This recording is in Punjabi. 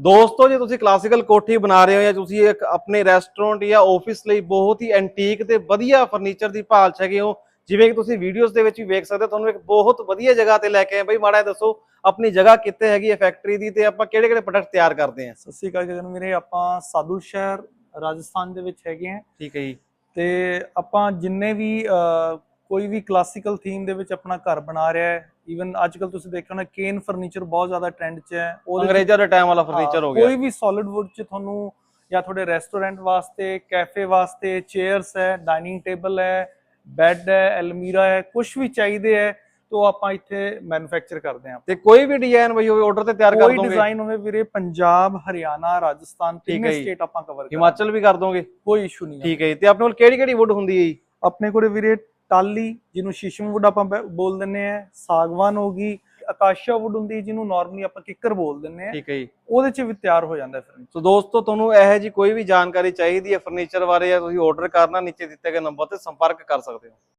ਦੋਸਤੋ ਜੇ ਤੁਸੀਂ ਕਲਾਸੀਕਲ ਕੋਠੀ ਬਣਾ ਰਹੇ ਹੋ ਜਾਂ ਤੁਸੀਂ ਇੱਕ ਆਪਣੇ ਰੈਸਟੋਰੈਂਟ ਜਾਂ ਆਫਿਸ ਲਈ ਬਹੁਤ ਹੀ ਐਂਟੀਕ ਤੇ ਵਧੀਆ ਫਰਨੀਚਰ ਦੀ ਭਾਲ 'ਚ ਹੈਗੇ ਹੋ ਜਿਵੇਂ ਕਿ ਤੁਸੀਂ ਵੀਡੀਓਜ਼ ਦੇ ਵਿੱਚ ਵੀ ਵੇਖ ਸਕਦੇ ਹੋ ਤੁਹਾਨੂੰ ਇੱਕ ਬਹੁਤ ਵਧੀਆ ਜਗ੍ਹਾ ਤੇ ਲੈ ਕੇ ਆਏ। ਬਈ ਮਾੜਾ ਦੱਸੋ ਆਪਣੀ ਜਗ੍ਹਾ ਕਿੱਥੇ ਹੈਗੀ ਹੈ ਫੈਕਟਰੀ ਦੀ ਤੇ ਆਪਾਂ ਕਿਹੜੇ ਕਿਹੜੇ ਪ੍ਰੋਡਕਟ ਤਿਆਰ ਕਰਦੇ ਹਾਂ? ਸਤਿ ਸ਼੍ਰੀ ਅਕਾਲ ਗਗਨ ਵੀਰੇ ਆਪਾਂ ਸਾਦੁਲ ਸ਼ਹਿਰ ਰਾਜਸਥਾਨ ਦੇ ਵਿੱਚ ਹੈਗੇ ਆ ਠੀਕ ਹੈ ਜੀ। ਤੇ ਆਪਾਂ ਜਿੰਨੇ ਵੀ ਕੋਈ ਵੀ ਕਲਾਸੀਕਲ ਥੀਮ ਦੇ ਵਿੱਚ ਆਪਣਾ ਘਰ ਬਣਾ ਰਿਹਾ ਹੈ ਈਵਨ ਅੱਜਕੱਲ ਤੁਸੀਂ ਦੇਖਿਆ ਹੋਣਾ ਕੇਨ ਫਰਨੀਚਰ ਬਹੁਤ ਜ਼ਿਆਦਾ ਟ੍ਰੈਂਡ 'ਚ ਹੈ। ਉਹਦੇ 'ਚ ਅੰਗਰੇਜ਼ਾਂ ਦੇ ਟਾਈਮ ਵਾਲਾ ਫਰਨੀਚਰ ਹਾਂ, ਗਿਆ। ਕੋਈ ਵੀ ਸੋਲਿਡ ਵੁੱਡ 'ਚ ਤੁਹਾਨੂੰ ਜਾਂ ਤੁਹਾਡੇ ਰੈਸਟੋਰੈਂਟ ਵਾਸਤੇ ਕੈਫੇ ਵਾਸਤੇ ਚੇਅਰਸ ਹੈ ਡਾਈਨਿੰਗ ਟੇਬਲ ਹੈ ਬੈੱਡ ਹੈ ਅਲਮੀਰਾ ਹੈ ਕੁਝ ਵੀ ਚਾਹੀਦੇ ਹੈ ਤੋਂ ਆਪਾਂ ਇੱਥੇ ਮੈਨੂਫੈਕਚਰ ਕਰਦੇ ਹਾਂ। ਤੇ ਕੋਈ ਵੀ ਡਿਜ਼ਾਈਨ ਬਈ ਹੋਵੇ ਆਰਡਰ ਤੇ ਤਿਆਰ ਕਰ ਕੋਈ ਦੋਗੇ? ਡਿਜ਼ਾਈਨ ਹੋਵੇ ਵੀਰੇ ਪੰਜਾਬ ਹਰਿਆਣਾ ਰਾਜਸਥਾਨ ਤਿੰਨੇ। ਸਟੇਟ ਆਪਾਂ ਕਵਰ ਹਿਮਾਚਲ ਵੀ ਕਰ ਦੋਗੇ? ਕੋਈ ਇਸ਼ੂ ਨਹੀਂ ਠੀਕ ਹੈ ਤੇ ਆਪਣੇ ਕੋਲ ਕਿਹੜੀ ਕਿਹੜੀ ਵੁੱਡ ਹੁੰਦੀ ਹੈ ਜੀ? ਆਪਣੇ ਕੋਲੇ ਵੀਰੇ ਟਾਲੀ ਜਿਹਨੂੰ ਸ਼ੀਸ਼ਮ ਵੁੱਡ ਆਪਾਂ ਬੋਲ ਦਿੰਨੇ ਆ ਸਾਗਵਾਨ ਹੋ ਗਈ ਆਕਾਸ਼ਾ ਵੁੱਡ ਹੁੰਦੀ ਜਿਹਨੂੰ ਨਾਰਮਲੀ ਆਪਾਂ ਕਿੱਕਰ ਬੋਲ ਦਿੰਨੇ ਆ ਠੀਕ ਹੈ ਜੀ। ਉਹਦੇ ਚ ਵੀ ਤਿਆਰ ਹੋ ਜਾਂਦਾ ਫਿਰ ਸੋ ਦੋਸਤੋ ਤੁਹਾਨੂੰ ਇਹੋ ਜੀ ਕੋਈ ਵੀ ਜਾਣਕਾਰੀ ਚਾਹੀਦੀ ਹੈ ਫਰਨੀਚਰ ਬਾਰੇ ਜਾਂ ਤੁਸੀਂ ਆਰਡਰ ਕਰਨਾ ਨੀਚੇ ਦਿੱਤੇ ਗਏ ਨੰਬਰ ਤੇ ਸੰਪਰਕ ਕਰ ਸਕਦੇ ਹੋ।